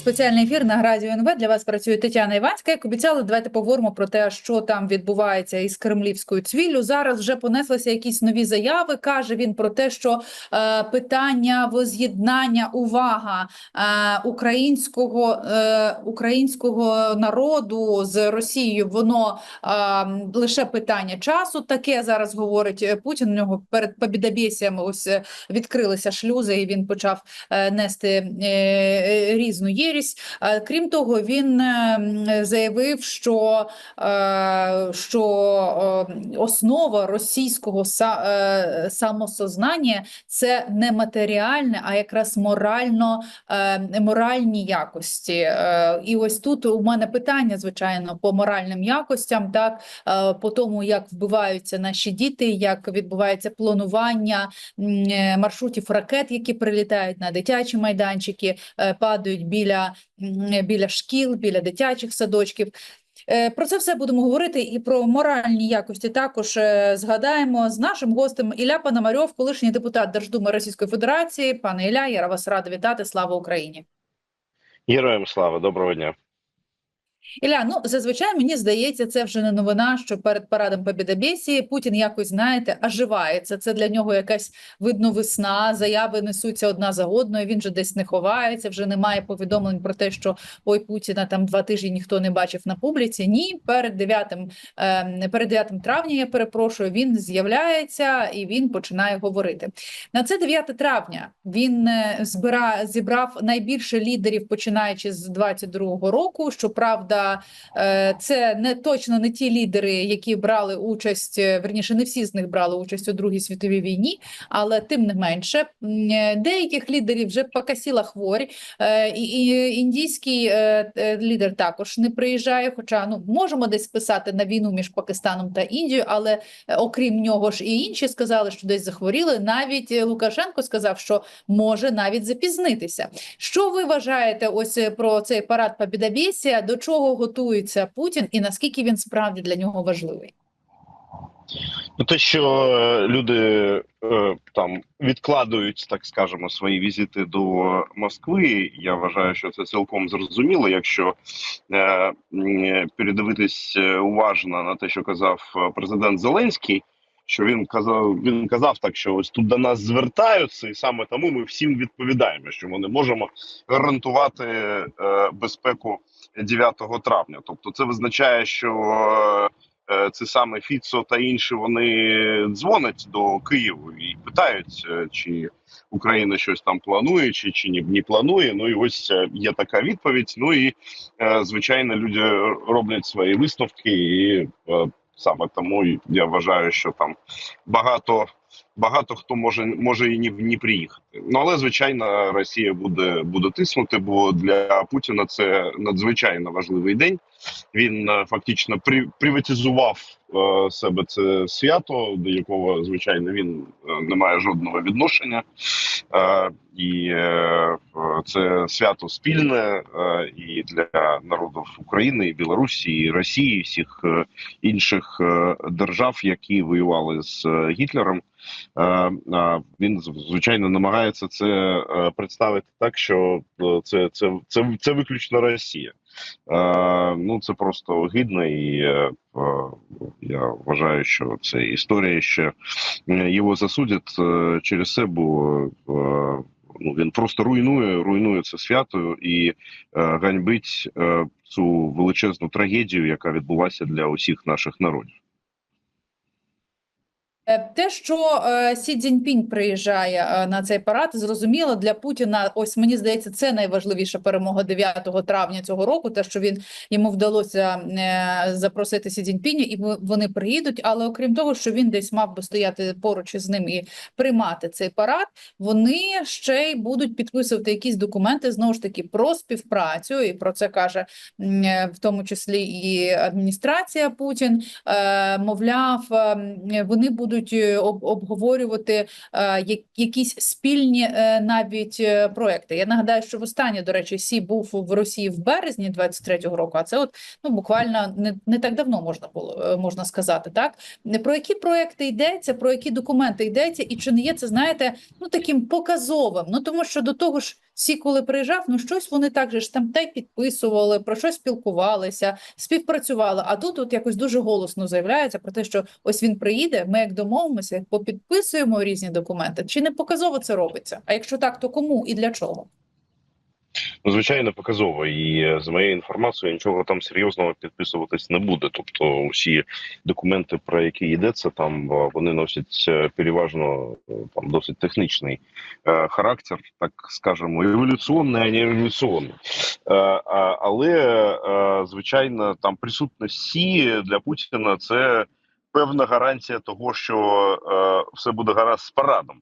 Спеціальний ефір на Радіо НВ для вас працює Тетяна Іванська. Як обіцяли, давайте поговоримо про те, що там відбувається із кремлівською цвіллю. Зараз вже понеслися якісь нові заяви. каже він про те, що е, питання воз'єднання, увага е, українського е, українського народу з Росією, воно е, лише питання часу. Таке зараз говорить Путін. У нього перед побідобєсіям ось відкрилися шлюзи, і він почав е, нести е, е, різну єрість. Е, Крім того, він е, заявив, що, е, що основа російського самосознання це не матеріальне, а якраз морально моральні якості. І ось тут у мене питання, звичайно, по моральним якостям, так по тому, як вбиваються наші діти, як відбувається планування маршрутів ракет, які прилітають на дитячі майданчики, падають біля, м, біля шкіл, біля дитячих садочків. Е, Про це все будемо говорити і про моральні якості також е, згадаємо з нашим гостем Ілля Пономарьов, колишній депутат Держдуми Російської Федерації. Пане Ілля, я вас рада вітати. Слава Україні! Героям слава, доброго дня. Ілля, ну зазвичай мені здається, це вже не новина, що перед парадом Побєдобєсії Путін якось, знаєте, оживається. Це для нього якась видно весна, заяви несуться одна за одною. Він же десь не ховається, вже немає повідомлень про те, що ой Путіна там два тижні ніхто не бачив на публіці. Ні, перед 9, е, перед 9 травня, я перепрошую, він з'являється і він починає говорити. На це 9 травня він е, збира, зібрав найбільше лідерів, починаючи з 22-го року. Щоправда, е, це не точно не ті лідери, які брали участь, е, верніше, не всі з них брали участь у Другій світовій війні, але тим не менше, е, деяких лідерів вже покасіла хворь. Е, І, індійський лідер також не приїжджає. Хоча ну можемо десь списати на війну між Пакистаном та Індією, але окрім нього ж і інші сказали, що десь захворіли. Навіть Лукашенко сказав, що може навіть запізнитися. Що ви вважаєте ось про цей парад Побєдобєсія? До чого готується Путін і наскільки він справді для нього важливий? Ну, те, що е, люди е, там відкладують, так скажемо, свої візити до Москви, я вважаю, що це цілком зрозуміло. Якщо е, передивитись е, уважно на те, що казав президент Зеленський, що він казав, він казав так, що ось тут до нас звертаються, і саме тому ми всім відповідаємо, що ми не можемо гарантувати е, безпеку 9 травня. Тобто, це визначає, що е, це саме Фіцо та інші вони дзвонять до Києву і питають, е, чи Україна щось там планує, чи, чи ні, не планує. Ну і ось е, є така відповідь. Ну і е, звичайно, люди роблять свої висновки, і е, саме тому я вважаю, що там багато. Багато хто може може і ні, ні приїхати. Ну але звичайно, Росія буде буде тиснути, бо для Путіна це надзвичайно важливий день. Він е, фактично при, приватизував себе це свято, до якого звичайно він е, не має жодного відношення, е, і е, це свято спільне е, і для народів України, і Білорусі, і Росії, і всіх е, інших е, держав, які воювали з е, Гітлером. Е, е, Він звичайно намагається це е, представити так, що е, це, це, це, це виключно Росія. Е, Ну це просто огидно, і е, я вважаю, що це історія ще е, його засудять через це, бо ну він просто руйнує, руйнує це свято і ганьбить цю величезну трагедію, яка відбулася для усіх наших народів. Е, Те, що е, Сі Цзіньпінь приїжджає е, на цей парад, зрозуміло для Путіна. Ось мені здається, це найважливіша перемога 9 травня цього року. Те, що він йому вдалося запросити Сі Цзіньпіня, і вони приїдуть. Але окрім того, що він десь мав би стояти поруч із ним і приймати цей парад, вони ще й будуть підписувати якісь документи знову ж таки про співпрацю, і про це каже в тому числі і адміністрація Путін. Мовляв, е, вони будуть будуть е, обговорювати е, якісь спільні е, навіть проекти. Я нагадаю, що востаннє, до речі, Сі був в Росії в березні 23-го року, а це от ну буквально не, не так давно можна було можна сказати. Так про які проекти йдеться, про які документи йдеться, і чи не є це, знаєте, ну таким показовим. Ну тому що до того ж, Сі, коли приїжджав, ну щось вони так же ж там те підписували, про щось спілкувалися, співпрацювали. А тут от якось дуже голосно заявляється про те, що ось він приїде, ми як домовимося, попідписуємо різні документи. Чи не показово це робиться? А якщо так, то кому і для чого? Ну, звичайно, показово. І е, за моєю інформацією нічого там серйозного підписуватись не буде. Тобто, усі документи, про які йдеться, там е, вони носять е, переважно там досить технічний е, характер, так скажемо, еволюціонний, а не революційний. Е, але е, звичайно, там присутність Сі для Путіна це певна гарантія того, що е, все буде гаразд з парадом.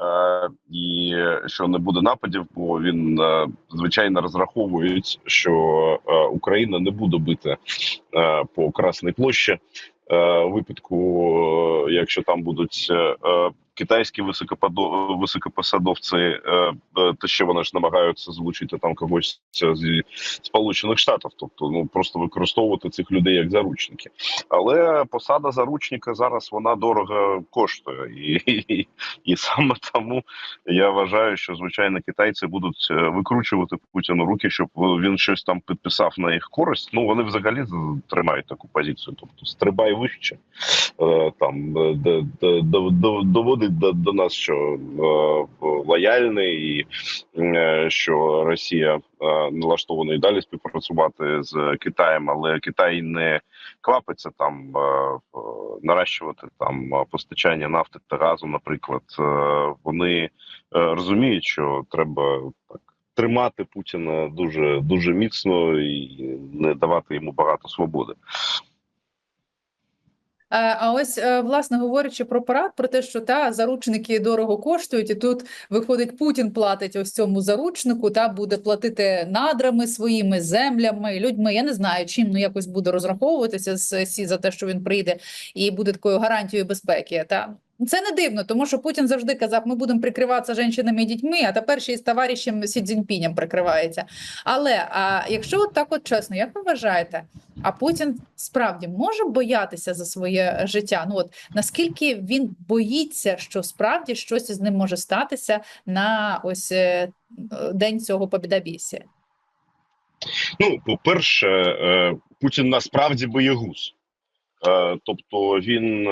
Е, і що не буде нападів, бо він е, звичайно розраховує, що е, Україна не буде бити по Красній площі. Випадку, якщо там будуть китайські високопосадовці, е, е, то ще вони ж намагаються залучити там когось зі Сполучених Штатів, тобто ну просто використовувати цих людей як заручники. Але посада заручника зараз вона дорого коштує, і, і, і саме тому я вважаю, що звичайно китайці будуть е, викручувати Путіну руки, щоб він щось там підписав на їх користь. Ну вони взагалі тримають таку позицію. Тобто стрибай вище там е, до, до нас, що е, лояльний і е, що Росія е, налаштована і далі співпрацювати з Китаєм, але Китай не квапиться там наращувати там постачання нафти та газу. Наприклад, вони розуміють, що треба так. Тримати Путіна дуже дуже міцно і не давати йому багато свободи. Е, А ось, е, власне, говорячи про парад, про те, що та заручники дорого коштують, і тут виходить, Путін платить ось цьому заручнику, та буде платити надрами своїми землями, людьми. Я не знаю, чим ну якось буде розраховуватися з Сі за те, що він прийде і буде такою гарантією безпеки. Та це не дивно, тому що Путін завжди казав, ми будемо прикриватися жінками і дітьми, а тепер ще й з товаришем Сі Цзіньпінем прикривається. Але а якщо от так от чесно, як ви вважаєте? А Путін справді може боятися за своє життя. Ну от наскільки він боїться, що справді щось із ним може статися на ось е, день цього побідобісія? Ну, по-перше, е, Путін насправді боєгуз. Е, Тобто він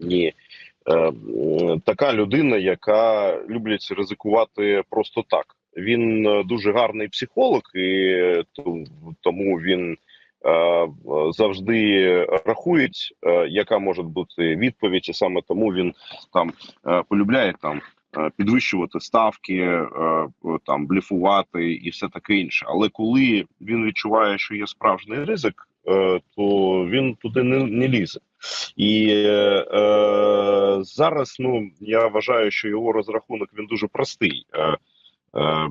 ні, е, така людина, яка любить ризикувати просто так. Він е, дуже гарний психолог, і тому він е, завжди рахує, е, яка може бути відповідь, і саме тому він там е, полюбляє там е, підвищувати ставки, е, там бліфувати і все таке інше. Але коли він відчуває, що є справжній ризик, е, то він туди не, не лізе. І е, е, зараз ну я вважаю, що його розрахунок він дуже простий. Е, е,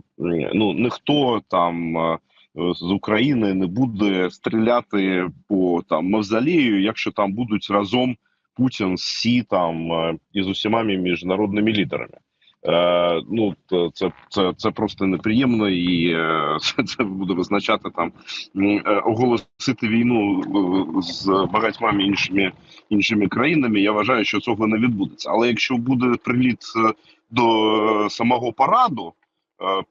ну ніхто там. е, З України не буде стріляти по там мавзолею, якщо там будуть разом Путін Сі там е, і з усіма міжнародними лідерами. Е, ну це, це, це просто неприємно, і е, це, це буде визначати там е, оголосити війну з багатьма іншими іншими країнами. Я вважаю, що цього не відбудеться. Але якщо буде приліт до самого параду,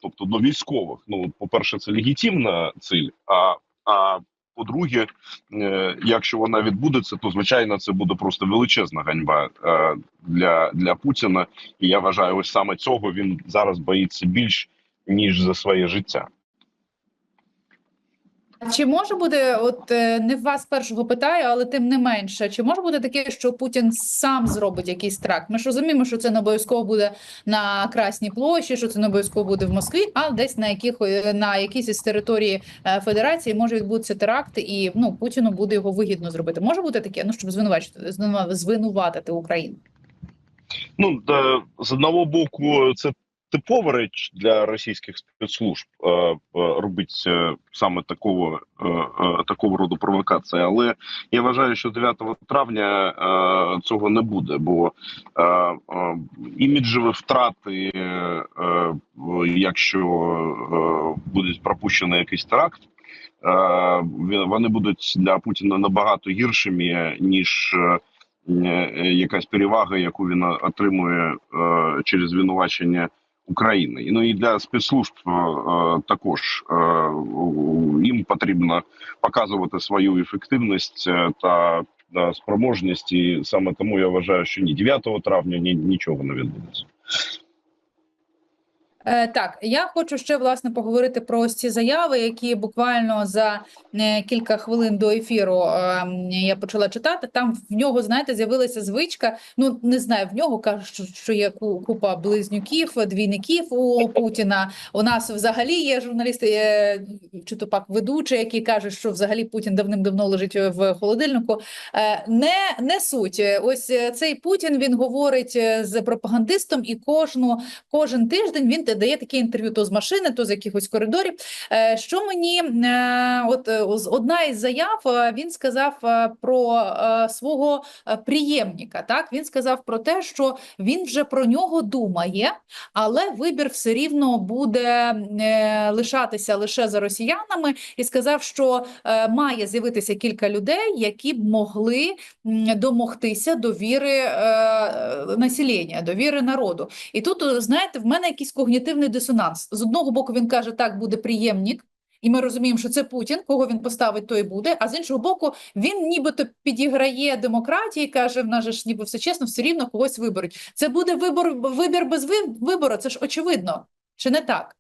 тобто до військових, ну по перше, це легітимна ціль. А, а по-друге, е, якщо вона відбудеться, то звичайно це буде просто величезна ганьба е, для, для Путіна. І я вважаю, ось саме цього він зараз боїться більш ніж за своє життя. Чи може бути, от е, не вас першого питаю, але тим не менше, чи може бути таке, що Путін сам зробить якийсь тракт? Ми ж розуміємо, що це не обов'язково буде на Красній площі, що це не обов'язково буде в Москві, а десь на яких на якійсь із території е, Федерації може відбутися теракт, і ну Путіну буде його вигідно зробити. Може бути таке, ну щоб звинувачити звинува- звинуватити Україну. Ну з одного боку, це типова реч для російських спецслужб е, е, робить е, саме такого, такого роду провокації. Але я вважаю, що 9 травня цього не буде, бо іміджеві втрати, якщо буде пропущено якийсь теракт. Вони будуть для Путіна набагато гіршими ніж якась перевага, яку він отримує через звинувачення України. Ну і для спецслужб е, е, також їм потрібно показувати свою ефективність та спроможність. І саме тому я вважаю, що ні 9 травня ні, нічого не відбудеться. Е, Так, я хочу ще власне поговорити про ось ці заяви, які буквально за е, кілька хвилин до ефіру е, я почала читати. Там в нього, знаєте, з'явилася звичка. Ну не знаю, в нього кажуть, що, є купа близнюків, двійників у Путіна. У нас взагалі є журналісти, є, чи то пак ведучі, які кажуть, що взагалі Путін давним-давно лежить в холодильнику. Е, Не, не суть. Ось е, цей Путін він говорить е, з пропагандистом, і кожну кожен тиждень він дає такі інтерв'ю то з машини, то з якихось коридорів. Е, Що мені е, от е, одна із заяв він сказав про свого приємника. Так він сказав про те, що він вже про нього думає, але вибір все рівно буде лишатися лише за росіянами, і сказав, що має з'явитися кілька людей, які б могли домогтися довіри населення, довіри народу. І тут, знаєте, в мене якийсь когнітивний дисонанс. З одного боку, він каже, так буде приємник, і ми розуміємо, що це Путін, кого він поставить, той і буде. А з іншого боку, він нібито підіграє демократії, каже, в нас же ж ніби все чесно, все рівно когось виберуть. Це буде вибор, вибір без вибору, це ж очевидно. Чи не так?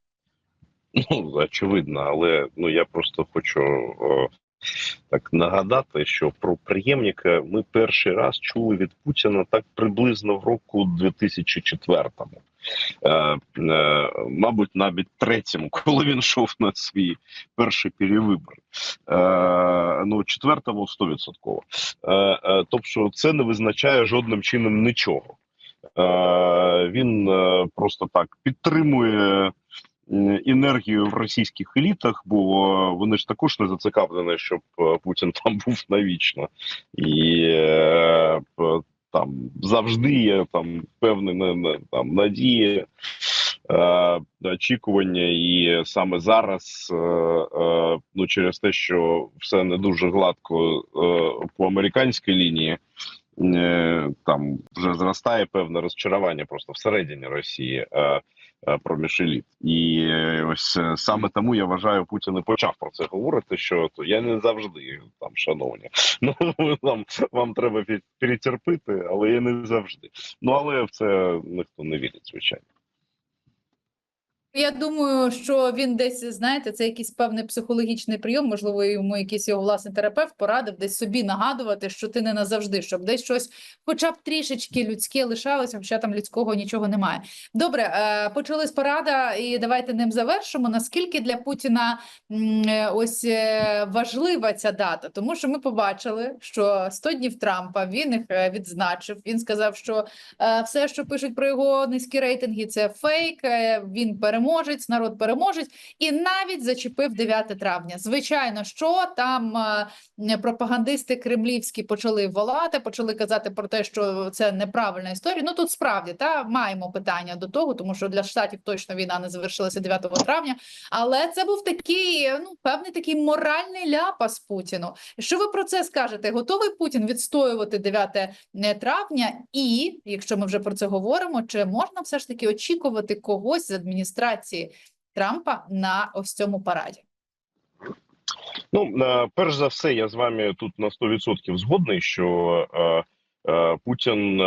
Ну, очевидно, але ну я просто хочу о, так нагадати, що про приємника ми перший раз чули від Путіна так приблизно в року 2004-му. Е, е, мабуть, навіть третьому, коли він йшов на свій перший перевибор. Е, ну, четвертому 100%. Е, е, тобто, це не визначає жодним чином нічого. Він просто так підтримує енергію в російських елітах, бо вони ж також не зацікавлені, щоб Путін там був навічно, і там завжди є там певні там надії. е, Очікування, і саме зараз, е, е, ну через те, що все не дуже гладко по американській лінії, там вже зростає певне розчарування просто всередині Росії проміж еліт. І е, ось е, саме тому я вважаю, Путін і почав про це говорити. Що то я не завжди там шановні. Ну там вам треба перетерпити, але я не завжди. Ну але в це ніхто не вірить, звичайно. Я думаю, що він десь, знаєте, це якийсь певний психологічний прийом, можливо, йому якийсь його власний терапевт порадив десь собі нагадувати, що ти не назавжди, щоб десь щось, хоча б трішечки людське лишалося, хоча там людського нічого немає. Добре, е, почали з і давайте ним завершимо. Наскільки для Путіна ось е, важлива ця дата? Тому що ми побачили, що 100 днів Трампа він їх е, відзначив. Він сказав, що Все, що пишуть про його низькі рейтинги, це фейк. Він переможець, народ переможець, і навіть зачепив 9 травня. Звичайно, що там е, пропагандисти кремлівські почали волати, почали казати про те, що це неправильна історія. Ну тут справді та маємо питання до того, тому що для штатів точно війна не завершилася 9 травня. Але це був такий ну певний такий моральний ляпас Путіну. Що ви про це скажете? Готовий Путін відстоювати 9 не травня, і якщо ми вже про це говоримо, чи можна все ж таки очікувати когось з адміністрації Трампа на ось цьому параді? Ну е, перш за все, я з вами тут на 100% згодний, що е, е, Путін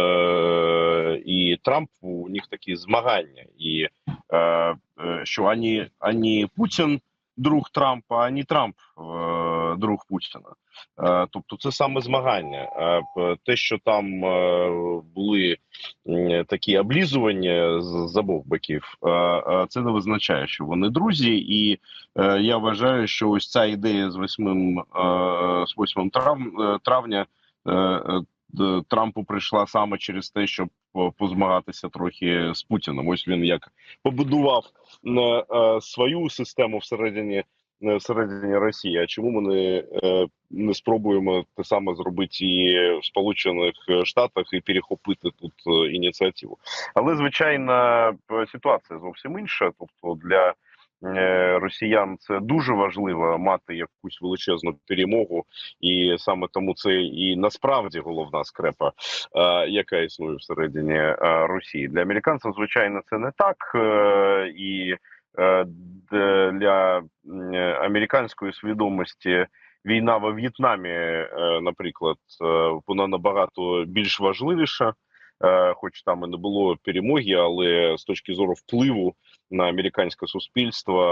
і Трамп у них такі змагання, і що ані, ані Путін друг Трампа, ані Трамп друг Путіна. Е, тобто, це саме змагання. Е, те, що там е, були такі облізування з, обох боків, це не визначає, що вони друзі, і Я вважаю, що ось ця ідея з 8, е, з 8 трав, травня Трампу прийшла саме через те, щоб позмагатися трохи з Путіним. Ось він як побудував свою систему всередині. Е, Всередині Росії, а чому ми не, е, не спробуємо те саме зробити і в Сполучених Штатах і перехопити тут е, ініціативу? Але звичайно, е, ситуація зовсім інша. Тобто для е, росіян це дуже важливо мати якусь величезну перемогу, і саме тому це і насправді головна скрепа, е, яка існує всередині е, Росії. Для американців, звичайно, це не так. е, І е, для американської свідомості війна во В'єтнамі, е, наприклад, е, вона набагато більш важливіша. Е, Хоч там і не було перемоги, але з точки зору впливу на американське суспільство,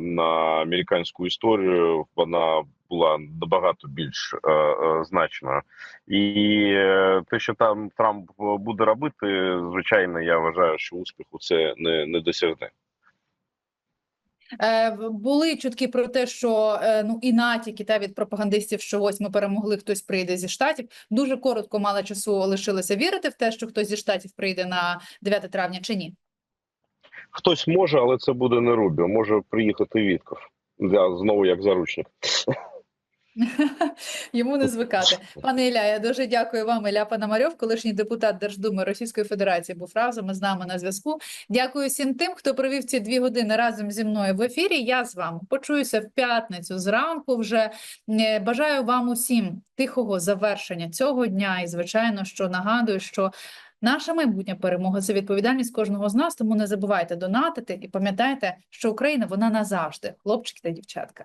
на американську історію, вона була набагато більш е, е, значна. І е, те, що там Трамп буде робити, звичайно, я вважаю, що успіху це не, не досягне. Е, були чутки про те, що е, ну і натяки та від пропагандистів, що ось ми перемогли, хтось прийде зі штатів. Дуже коротко мало часу лишилося вірити в те, що хтось зі штатів прийде на 9 травня чи ні. Хтось може, але це буде не Рубіо. Може приїхати Вітков. Я знову як заручник. Йому не звикати. Пане Ілля, я дуже дякую вам. Ілля Пономарьов, колишній депутат Держдуми Російської Федерації, був разом із нами на зв'язку. Дякую всім тим, хто провів ці дві години разом зі мною в ефірі. Я з вами почуюся в п'ятницю зранку. Вже Е, бажаю вам усім тихого завершення цього дня. І звичайно, що нагадую, що. Наша майбутня перемога це відповідальність кожного з нас. Тому не забувайте донатити і пам'ятайте, що Україна вона назавжди, хлопчики та дівчатка.